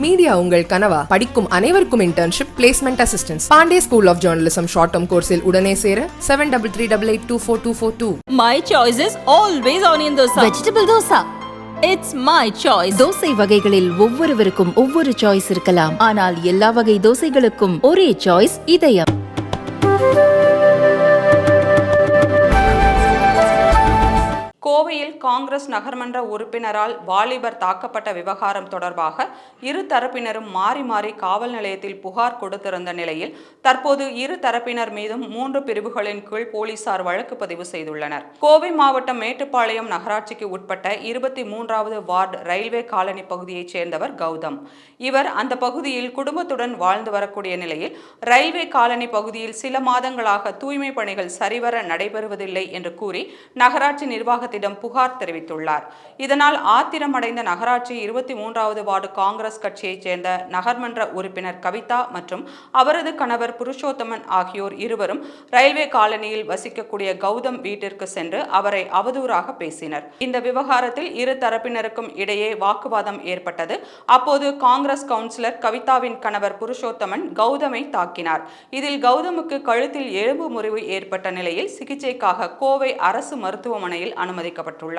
Media உங்கள் கனவா? படிக்கும் அனைவருக்கும் internship placement assistance Pandey School of Journalism short term கோர்ஸில் உடனே சேர seven double three double eight two four two four two My choice is always onion dosa. Vegetable dosa It's my choice. தோசை வகைகளில் ஒவ்வொருவருக்கும் ஒவ்வொரு சாய்ஸ் இருக்கலாம். ஆனால் எல்லா வகை தோசைகளுக்கும் ஒரே சாய்ஸ் இதயம். கோவையில் காங்கிரஸ் நகர்மன்ற உறுப்பினரால் வாலிபர் தாக்கப்பட்ட விவகாரம் தொடர்பாக இரு தரப்பினரும் மாறி மாறி காவல் நிலையத்தில் புகார் கொடுத்திருந்த நிலையில் தற்போது இரு தரப்பினர் மீதும் மூன்று பிரிவுகளின் கீழ் போலீசார் வழக்கு பதிவு செய்துள்ளனர். கோவை மாவட்டம் மேட்டுப்பாளையம் நகராட்சிக்கு உட்பட்ட இருபத்தி மூன்றாவது வார்டு ரயில்வே காலனி பகுதியைச் சேர்ந்தவர் கௌதம். இவர் அந்த பகுதியில் குடும்பத்துடன் வாழ்ந்து வரக்கூடிய நிலையில் ரயில்வே காலனி பகுதியில் சில மாதங்களாக தூய்மை பணிகள் சரிவர நடைபெறுவதில்லை என்று கூறி நகராட்சி நிர்வாகத்திடம் புகார் தெரிவித்துள்ளார். இதனால் ஆத்திரமடைந்த நகராட்சி இருபத்தி மூன்றாவது வார்டு காங்கிரஸ் கட்சியைச் சேர்ந்த நகர்மன்ற உறுப்பினர் கவிதா மற்றும் அவரது கணவர் புருஷோத்தமன் ஆகியோர் இருவரும் ரயில்வே காலனியில் வசிக்கக்கூடிய கௌதம் வீட்டிற்கு சென்று அவரை அவதூறாக பேசினர். இந்த விவகாரத்தில் இரு தரப்பினருக்கும் இடையே வாக்குவாதம் ஏற்பட்டது. அப்போது காங்கிரஸ் கவுன்சிலர் கவிதாவின் கணவர் புருஷோத்தமன் கௌதமை தாக்கினார். இதில் கௌதமுக்கு கழுத்தில் எலும்பு முறிவு ஏற்பட்ட நிலையில் சிகிச்சைக்காக கோவை அரசு மருத்துவமனையில் அனுமதிக்கப்பட்டுள்ளார்.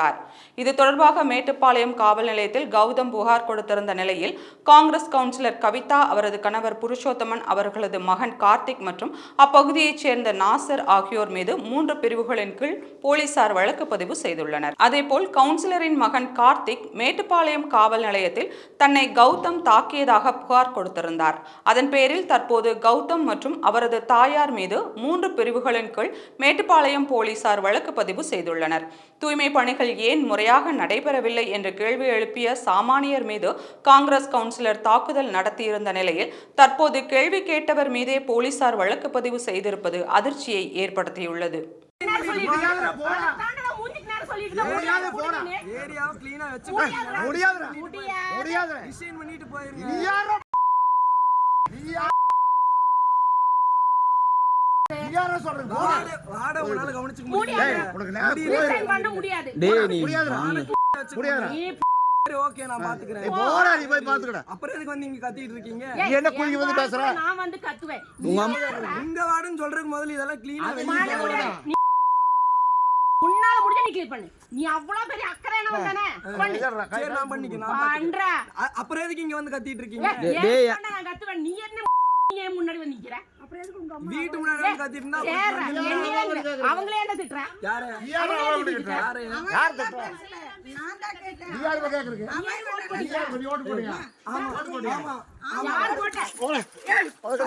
இது தொடர்பாக மேட்டுப்பாளையம் காவல் நிலையத்தில் கௌதம் புகார் கொடுத்திருந்த நிலையில் காங்கிரஸ் கவுன்சிலர் கவிதா அவரது கணவர் புருஷோத்தமன் அவர்களது மகன் கார்த்திக் மற்றும் அப்பகுதியைச் சேர்ந்த நாசர் ஆகியோர் மீது மூன்று பிரிவுகளின் கீழ் போலீசார் வழக்கு பதிவு செய்துள்ளனர். அதேபோல் கவுன்சிலரின் மகன் கார்த்திக் மேட்டுப்பாளையம் காவல் நிலையத்தில் தன்னை கௌதம் தாக்கியதாக புகார் கொடுத்திருந்தார். அதன் பேரில் தற்போது கௌதம் மற்றும் அவரது தாயார் மீது மூன்று பிரிவுகளின் கீழ் மேட்டுப்பாளையம் போலீசார் வழக்கு பதிவு செய்துள்ளனர். தூய்மை பணி பணிகள் ஏன் முறையாக நடைபெறவில்லை என்று கேள்வி எழுப்பிய சாமானியர் மீது காங்கிரஸ் கவுன்சிலர் தாக்குதல் நடத்தியிருந்த நிலையில் தற்போது கேள்வி கேட்டவர் மீதே போலீசார் வழக்கு பதிவு செய்திருப்பது அதிர்ச்சியை ஏற்படுத்தியுள்ளது. முடியாத என்ன குளிக்க வந்து பேசுற நான் வந்து கத்துவேன் உங்க வார்டுன்னு சொல்றதுக்கு முதல்ல இதெல்லாம் க்ளீனா வெளிய நீ- உன்னால முடிஞ்ச நீ கிளியர் பண்ணு நீ அவ்வளவு பெரிய அக்கறை என்ன பண்ணு சரி நான். பண்ற அப்புறம் எதுக்கு இங்க வந்து கத்திட்டு இருக்கீங்க பண்ண நான் கத்துவேன் நீ என்ன முன்னாடி வந்து நிக்கிற வீட்டு முன்னாடி வந்து கத்திட்டு இருந்தா அப்புறம் சேர்றா, என்னையே இல்ல. அவங்களே யாரு? யார்? நீ யார் கேக்குறீங்க? நீ யார் ஓட்டு போடுங்க ஆமா. யார் போட்ட.